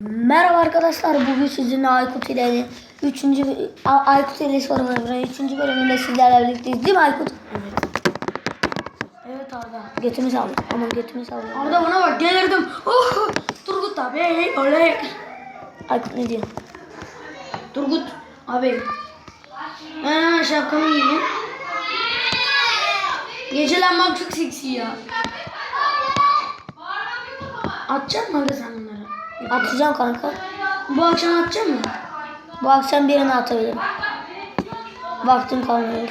Merhaba arkadaşlar. Bugün sizinle Aykut ile 3. Aykut ile sorunlarına 3. bölümünde sizlerle birlikteyiz. Değil mi Aykut? Evet Arda. Götümü sallıyor. Aman götümü sallıyor. Arda bana bak gelirdim. Oh, Turgut abi oley. Aykut ne diyor? Turgut abi. Ben hemen şapkamı giyeyim. Gecelenmek çok seksi ya. Atacak mı Arda sen bunları? Atacağım kanka. Bu akşam atacak mı? Bu akşam birini atabilirim. Vaktim kalmıyor.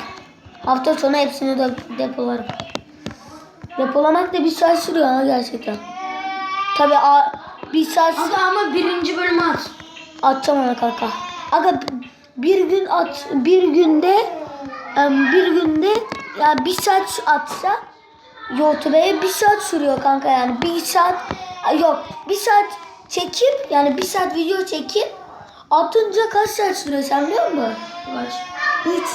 Hafta sonu hepsini de depolarım. Depolamak da bir saat sürüyor ha gerçekten. Tabi bir saat Arda ama birinci bölümü at. Atacağım ona kanka. Aga bir gün at bir günde bir günde ya bir saat atsa YouTube'ya bir saat sürüyor kanka yani bir saat yok bir saat çekip yani bir saat video çekip atınca kaç saat sürüyor sen biliyor musun? Kaç? Üç.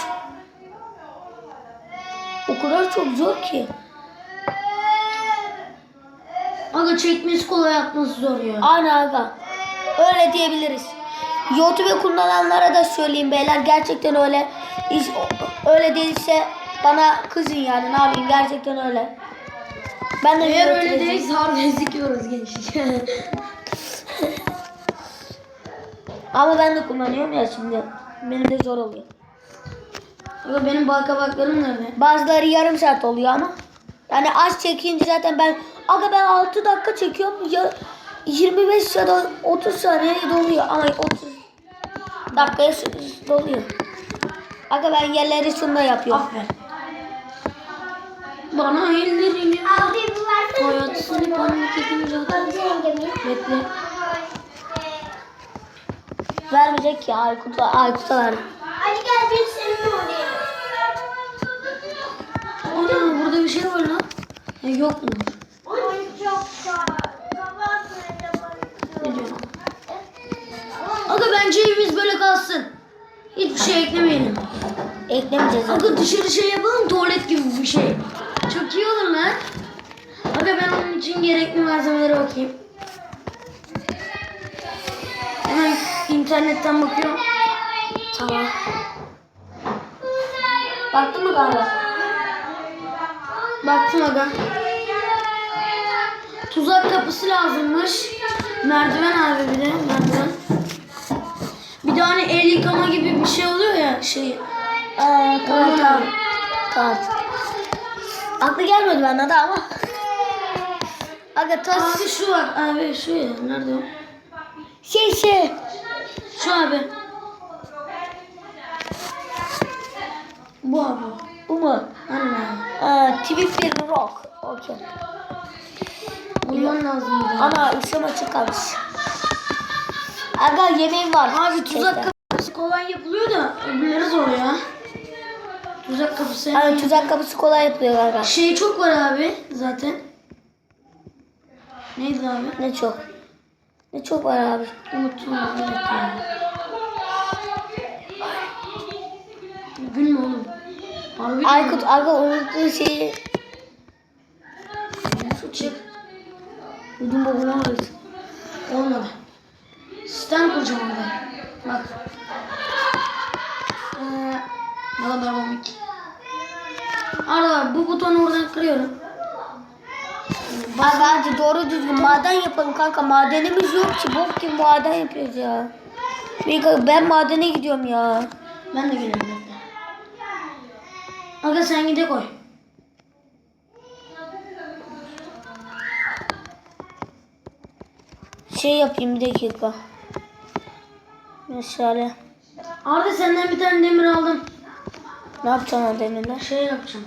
O kadar çok zor ki. Aga çekmesi kolay atması zor ya. Aynen aga. Öyle diyebiliriz. YouTube kullananlara da söyleyeyim beyler gerçekten öyle. İş- öyle değilse bana kızın yani ne yapayım gerçekten öyle. Ben de Eğer öyle değilse hard ezikiyoruz gençlik. Ama ben de kullanıyorum ya şimdi. Benim de zor oluyor. Aga benim balkabaklarım nerede? Bazıları yarım saat oluyor ama. Yani az çekince zaten ben aga ben 6 dakika çekiyorum ya 25 ya da 30 saniye doluyor ama 30 dakikaya doluyor. Aga ben yerleri şunla yapıyorum. Aferin. Bana ellerini edince Hadi yengemi. Bekle. Vermeyecek ki Aykut'a Aykut'a ver. Hadi gel biz seninle oynayalım. Ana burada bir şey var lan. Ha, yok mu? Aga bence evimiz böyle kalsın. Hiçbir şey eklemeyelim. Eklemeyeceğiz. Aga dışarı şey yapalım tuvalet gibi bir şey. Çok iyi olur lan. Aga ben onun için gerekli malzemelere bakayım. İnternetten bakıyorum. Tamam. Baktın mı kanka? Baktım aga. Tuzak kapısı lazımmış. Merdiven abi bir de merdiven. Bir de hani el yıkama gibi bir şey oluyor ya şey. Ee, tamam. abi. Tamam. Aklı gelmedi bana da ama. Aga tas Abi şu var abi şu ya nerede o? şey şey. Şu abi. Bu abi. Bu mu? Anne. Ee, Twitter Rock. Okey. Bulman lazım. Ana ışığım açık kalmış. Aga yemeğim var. Abi tuzak kapısı kolay yapılıyor da öbürleri zor ya. Tuzak kapısı. Ay tuzak kapısı kolay yapılıyor aga. Şey çok var abi zaten. Neydi abi? Ne çok. Ne çok var abi. Unuttum abi. Evet ya. Gülme oğlum. Harbi Aykut aga unuttuğu şeyi. Şu çık. Ödüm babama ait. Olmadı. Sistem kuracağım orada. Bak. Ee, ne kadar komik. Arada bu butonu oradan kırıyorum. Abi hadi doğru düzgün maden yapalım kanka. Madenimiz yok ki. Bok gibi maden yapıyoruz ya. Ben- madene gidiyorum ya. Ben de geliyorum. Aga sen gide koy. Şey yapayım bir dakika. Mesela Arda senden bir tane demir aldım. ne yapacağım o demirler? Şey yapacağım.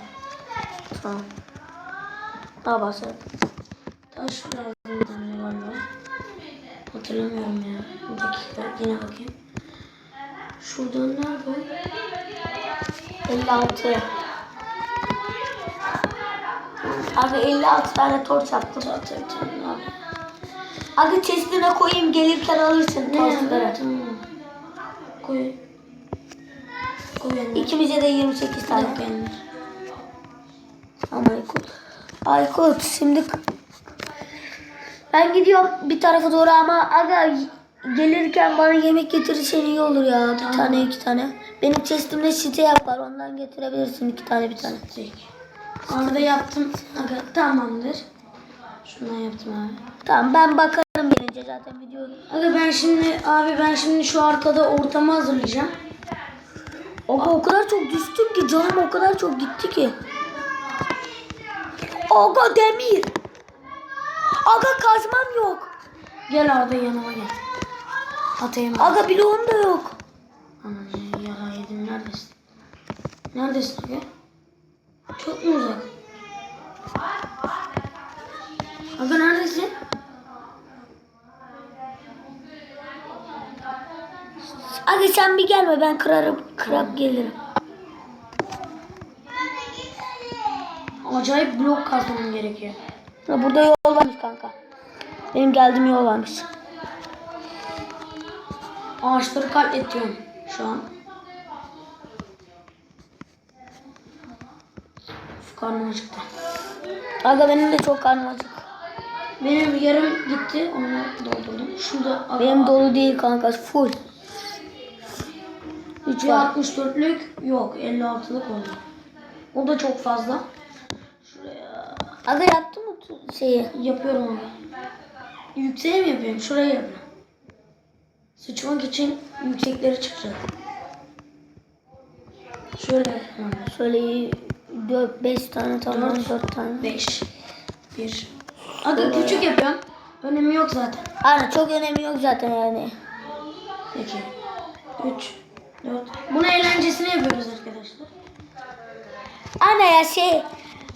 Tamam. Ne yaparsın? Taş lazım bir tane galiba. Hatırlamıyorum ya. Bir dakika yine bakayım. Şuradan nerede? 56. Abi 56 tane torç. Zaten bir tane abi. Abi chestine koyayım gelirken alırsın Ne torçları. Tamam. Koy. Koy. İkimize de 28 Bir tane. yanına. Ama Aykut. Aykut şimdi Ben gidiyorum bir tarafa doğru ama aga gelirken bana yemek getirirsen iyi olur ya. Bir tane iki tane. Benim chestimde site yapar. Ondan getirebilirsin iki tane bir tane. Peki. Orada yaptım. Aga, tamamdır. Şundan yaptım abi. Tamam ben bakarım gelince zaten video. Aga ben şimdi abi ben şimdi şu arkada ortamı hazırlayacağım. Aga o kadar çok düştüm ki canım o kadar çok gitti ki. Aga demir. Aga kazmam yok. Gel Arda yanıma gel. Atayım abi. Aga bloğum da yok. Ya yara yedim neredesin? Neredesin aga? Çok mu uzak? Aga neredesin? Aga sen bir gelme ben kırarım. Kırıp gelirim. Acayip blok kazmam gerekiyor. Ya Burada yol varmış kanka. Benim geldiğim yol varmış. Ağaçları katletiyorum şu an. Karnım acıktı. Aga benim de çok karnım acık. Benim yarım gitti onu doldurdum. Şurada aga, Benim dolu değil kanka full. Hiç bir var. 64'lük yok 56'lık oldu. O da çok fazla. Şuraya Aga yaptın mı şeyi? yapıyorum onu. Yükseğe mi yapıyorum? Şuraya yapıyorum. Sıçmak için yüksekleri çıkacak. Şöyle yapıyorum. Şöyle 4 5 tane tamam Dört. 4 tane. 5 1 Aga küçük yapıyorum. Önemi yok zaten. Aynen çok önemi yok zaten yani. 2 3 4 Bunu eğlencesine yapıyoruz arkadaşlar. Ana ya şey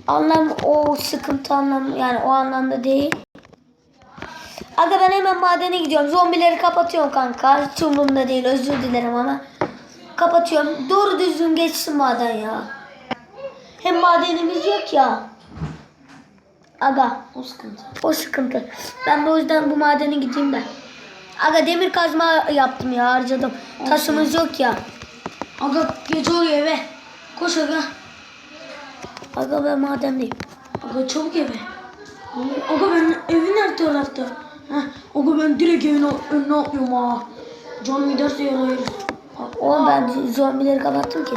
anlam o sıkıntı anlam yani o anlamda değil. Aga ben hemen madene gidiyorum. Zombileri kapatıyorum kanka. Hiç umurumda değil. Özür dilerim ama. Kapatıyorum. Doğru düzgün geçsin maden ya. Hem madenimiz yok ya. Aga O sıkıntı. o sıkıntı. Ben de o yüzden bu madene gideyim de. Aga demir kazma yaptım ya harcadım. Taşımız yok ya. Aga gece oluyor eve. Koş aga. Aga ben madendeyim. Aga çabuk eve. Aga ben evin her tarafta. Heh, aga ben direkt evin önüne atlıyorum ha. Can giderse yarayırız. Oğlum ben zombileri kapattım ki.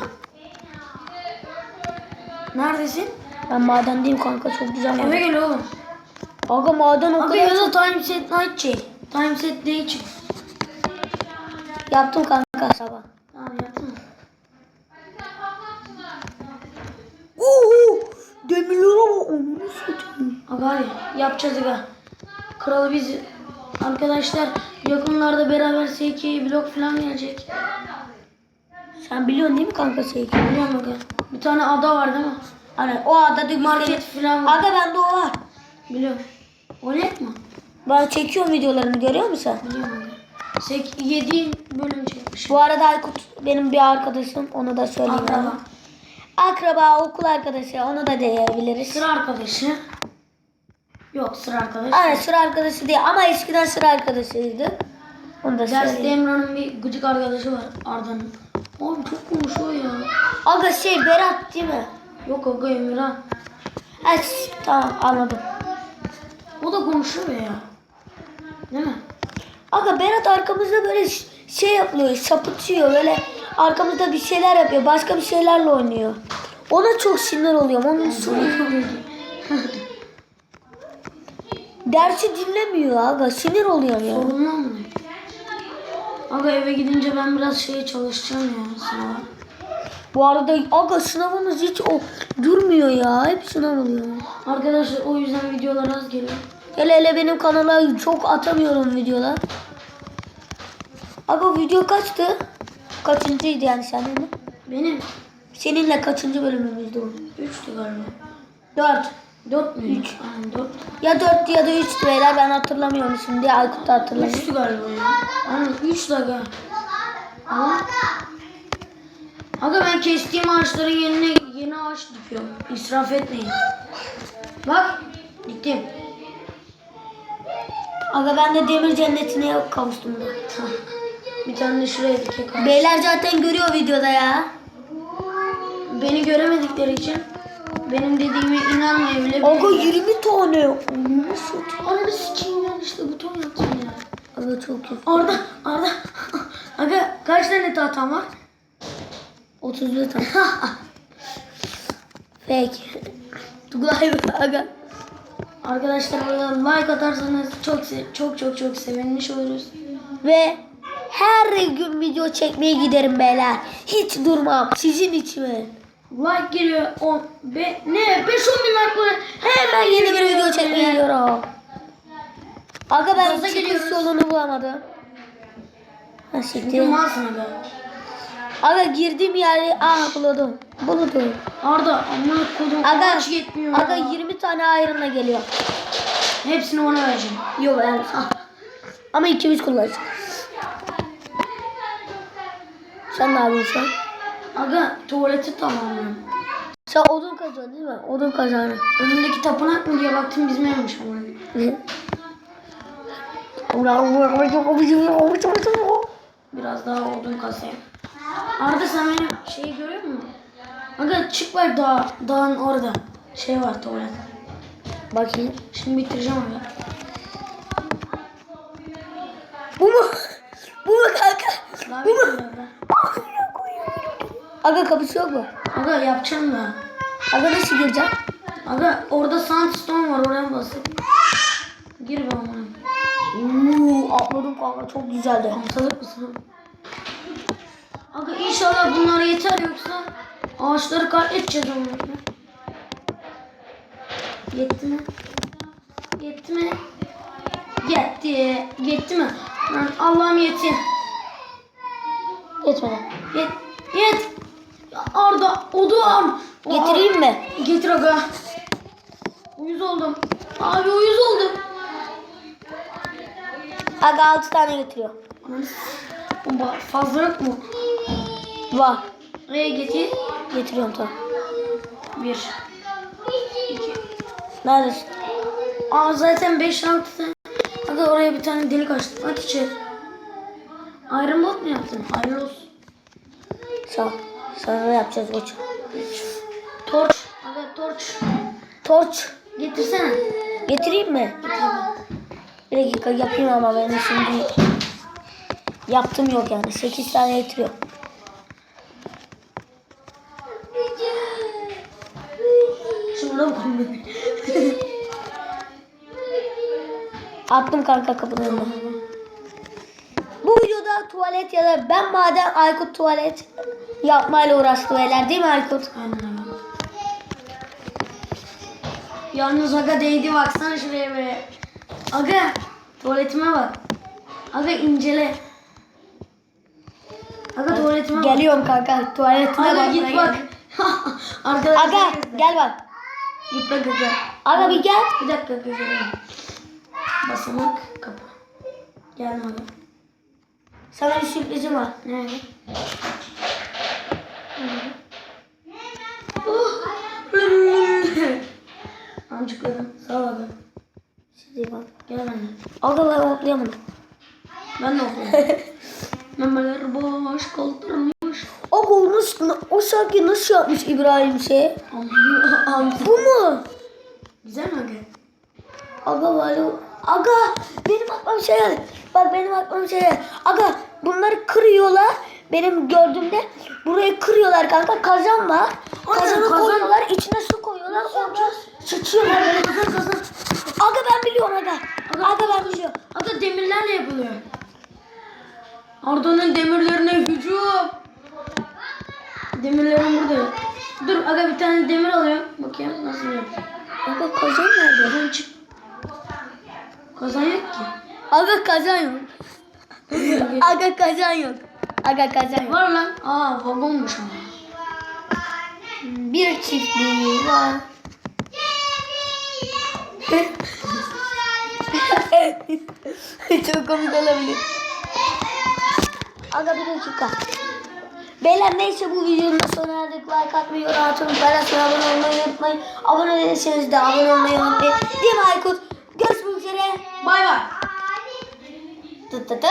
Neredesin? Ben madendeyim kanka çok güzel. Eve gel oğlum. Aga maden o Aga kadar ya da çok... time set night şey. Time set day çık. Yaptım kanka sabah. Tamam yaptın mı? Uhu! Demirleri ama onu satayım. Aga hadi yapacağız aga. Kralı biz arkadaşlar yakınlarda beraber SK blok falan gelecek. Sen biliyorsun değil mi kanka şey? Biliyorum aga. Bir tane ada var değil mi? Hani o bir Market falan var. Aga bende o var. Biliyorum. Oynayıp mı? Ben çekiyorum videolarını görüyor musun? Biliyorum aga. Sek 7 bölüm çekmiş. Bu arada Aykut benim bir arkadaşım. Onu da söyleyeyim. Akraba. yani. Akraba, okul arkadaşı. Onu da diyebiliriz. Sıra arkadaşı. Yok sıra arkadaşı. Aynen sıra arkadaşı değil ama eskiden sıra arkadaşıydı. Onu da Derste söyleyeyim. Emrah'ın bir gıcık arkadaşı var Arda'nın. Abi çok konuşuyor ya. Aga şey Berat değil mi? Yok aga. Ha, s- tamam anladım. O da konuşuyor ya. Değil mi? Aga Berat arkamızda böyle şey yapıyor, sapıtıyor böyle arkamızda bir şeyler yapıyor, başka bir şeylerle oynuyor. Ona çok sinir oluyorum. Onun sinir- Dersi dinlemiyor aga, sinir oluyorum ya. Sorunlu? Aga eve gidince ben biraz şeye çalışacağım ya sınava. Bu arada aga sınavımız hiç o durmuyor ya. Hep sınav oluyor. Arkadaşlar o yüzden videolar az geliyor. Hele hele benim kanala çok atamıyorum videolar. Aga video kaçtı? Kaçıncıydı yani seninle? Benim Seninle kaçıncı bölümümüzdü bu? 3'tü galiba. Dört. 4 mü? 3. Aynen 4. Ya dört ya da üçtü beyler ben hatırlamıyorum şimdi. Aykut da hatırlamıyor. 3'tü galiba ya. Aynen 3 aga. Ama... Aga ben kestiğim ağaçların yerine yeni ağaç dikiyorum. İsraf etmeyin. Bak diktim. Aga ben de demir cennetine kavuştum da. Bir tane de şuraya dikek ağaç. Beyler zaten görüyor videoda ya. Beni göremedikleri için benim dediğime inanmayabilir. Aga 20 tane. Onu satayım. Ananı sikeyim ya. yanlışlıkla buton yaptım ya. Aga çok kötü. Arda, Arda. Aga kaç tane tahtam var? 31 tane. Fake. Tugay aga. Arkadaşlar oradan like atarsanız çok çok çok çok sevinmiş oluruz. Ve her gün video çekmeye giderim beyler. Hiç durmam. Sizin için. Like geliyor 10 be, ne 5 10 bin like Hemen yeni bir video çekmeye gidiyorum. Aga ben Gaza çıkış yolunu bulamadım. Ha siktir. aga. Girdiğim yeri ah buldum. Buldum. Arda amına kodum Aga, ağaç yetmiyor. aga ya. 20 tane ayrımla geliyor. Hepsini ona vereceğim. Yok ben. Ama ikimiz kullanacağız. Sen ne yapıyorsun? Aga tuvaleti tamamlıyorum. Sen odun kazıyorsun değil mi? Odun kazanı. Önündeki tapınak mı diye baktım bizim evmiş ama. Biraz daha odun kasayım. Arda sen benim şeyi görüyor musun? Aga çık var dağ, dağın orada. Şey var tuvalet. Bakayım. Şimdi bitireceğim aga. Bu mu? Bu mu kanka? Daha Bu mu? Aga. Kapısı yok mu? Aga yapacağım da. Aga nasıl gireceğim? Aga orada sandstone var oraya basıp. Gir be. Uuu atladım kanka çok güzeldi. Ortalık mısın? Aga inşallah bunlar yeter yoksa ağaçları katledeceğiz onları. Yetti mi? Yetti mi? Yetti. Yetti mi? Allah'ım yetti. Yetmedi. Yet. Yet. Arda odun. Getireyim mi? Getir aga. Uyuz oldum. Abi uyuz oldum. Aga 6 tane getiriyor. Baba fazla yok mu? Var. Buraya getir. Getiriyorum tamam. Bir. iki. Neredesin? Aa zaten 5 6 tane. Aga oraya bir tane delik açtım. Aç içeri. Iron Bolt mu yaptın? Hayırlı olsun. Sağ ol. Da yapacağız koç. Torç. Aga torç. Torç. Getirsene. Getireyim mi? Bir dakika yapayım ama ben şimdi yaptım yok yani. 8 tane getiriyor. Şuna bak. Attım kanka kapının önüne. Bu videoda tuvalet ya da ben maden Aykut tuvalet yapmayla uğraştı beyler değil mi Aykut? Öyle. Yalnız aga değdi baksana şuraya be. Aga tuvaletime bak. Aga incele. Aga tuvaletime bak. Geliyorum kanka tuvaletine Aga bakmaya git bak. Arkadaşlar. Aga gel bak. Git bak aga. Aga bir gel. Bir dakika güzelim. Basamak kapı. Gelme aga. Sana bir sürprizim var. Nerede? Amcıkladım. Sağ ol aga. Sizi bak. Gel benimle. Aga ben oklayamadım. Ben de okuyorum. Memeler boş kaldırmış. Aga o nasıl, o sanki nasıl yapmış İbrahim şey? Bu mu? Güzel mi aga? Aga var Aga benim aklıma şey geldi. Bak benim aklıma şey geldi. Aga bunları kırıyorlar. Benim gördüğümde burayı kırıyorlar kanka. Kazan var. Kazanı kazan. koyuyorlar. içine su koyuyorlar. Orada sıçıyorlar. Kazan kazan. Aga ben biliyorum aga. Aga ben biliyorum. Aga demirlerle yapılıyor. Arda'nın demirlerine hücum. Demirlerim burada. Dur aga bir tane demir alıyorum. Bakayım nasıl yapıyor. Aga kazan nerede? Kazan çık. Kazan yok ki. Aga kazan yok. Aga kazan yok. Aga kazan. Var lan. Aa vagonmuş ama. Bir çiftliği var. Çok komik olabilir. Aga bir dakika. Beyler neyse bu videonun sonuna geldik. Like atmayı, yorum atmayı, paylaşmayı, abone olmayı unutmayın. Abone değilseniz de abone olmayı unutmayın. Değil mi Aykut? Görüşmek üzere. Bay bay. Tı tı tı.